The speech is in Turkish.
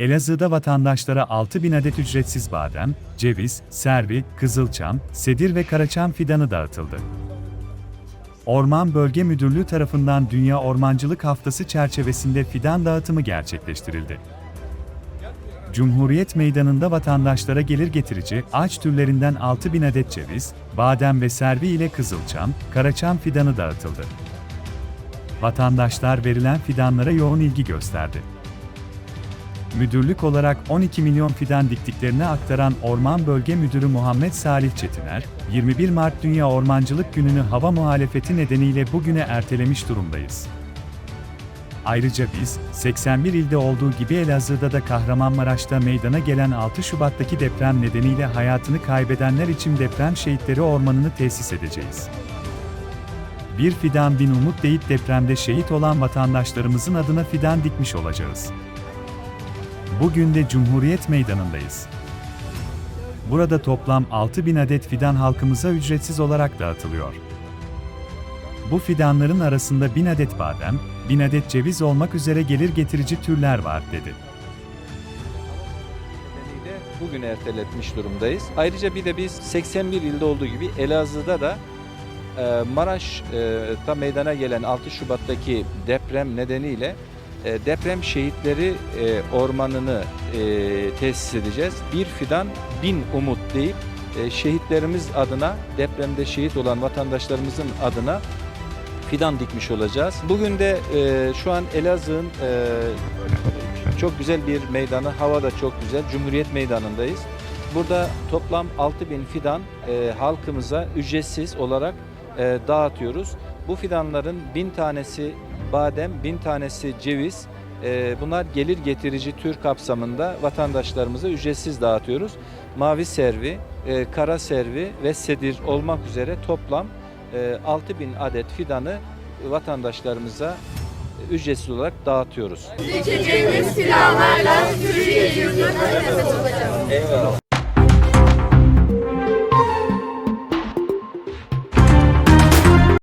Elazığ'da vatandaşlara 6000 adet ücretsiz badem, ceviz, servi, kızılçam, sedir ve karaçam fidanı dağıtıldı. Orman Bölge Müdürlüğü tarafından Dünya Ormancılık Haftası çerçevesinde fidan dağıtımı gerçekleştirildi. Cumhuriyet Meydanı'nda vatandaşlara gelir getirici ağaç türlerinden 6000 adet ceviz, badem ve servi ile kızılçam, karaçam fidanı dağıtıldı. Vatandaşlar verilen fidanlara yoğun ilgi gösterdi. Müdürlük olarak 12 milyon fidan diktiklerini aktaran Orman Bölge Müdürü Muhammed Salih Çetiner, 21 Mart Dünya Ormancılık Günü'nü hava muhalefeti nedeniyle bugüne ertelemiş durumdayız. Ayrıca biz, 81 ilde olduğu gibi Elazığ'da da Kahramanmaraş'ta meydana gelen 6 Şubat'taki deprem nedeniyle hayatını kaybedenler için deprem şehitleri ormanını tesis edeceğiz. Bir fidan bin umut deyip depremde şehit olan vatandaşlarımızın adına fidan dikmiş olacağız. Bugün de Cumhuriyet Meydanı'ndayız. Burada toplam 6000 adet fidan halkımıza ücretsiz olarak dağıtılıyor. Bu fidanların arasında 1000 adet badem, 1000 adet ceviz olmak üzere gelir getirici türler var, dedi. bugün erteletmiş durumdayız. Ayrıca bir de biz 81 ilde olduğu gibi Elazığ'da da e, Maraş'ta meydana gelen 6 Şubat'taki deprem nedeniyle e, deprem şehitleri e, ormanını e, tesis edeceğiz. Bir fidan bin umut deyip şehitlerimiz adına depremde şehit olan vatandaşlarımızın adına fidan dikmiş olacağız. Bugün de şu an Elazığ'ın çok güzel bir meydanı, hava da çok güzel. Cumhuriyet Meydanı'ndayız. Burada toplam 6000 fidan e, halkımıza ücretsiz olarak e, dağıtıyoruz. Bu fidanların 1000 tanesi badem, 1000 tanesi ceviz. E, bunlar gelir getirici tür kapsamında vatandaşlarımıza ücretsiz dağıtıyoruz. Mavi servi, e, kara servi ve sedir olmak üzere toplam e, 6000 adet fidanı vatandaşlarımıza ücretsiz olarak dağıtıyoruz. İçeceğimiz silahlarla Türkiye yurduna nefes olacağız. Eyvallah.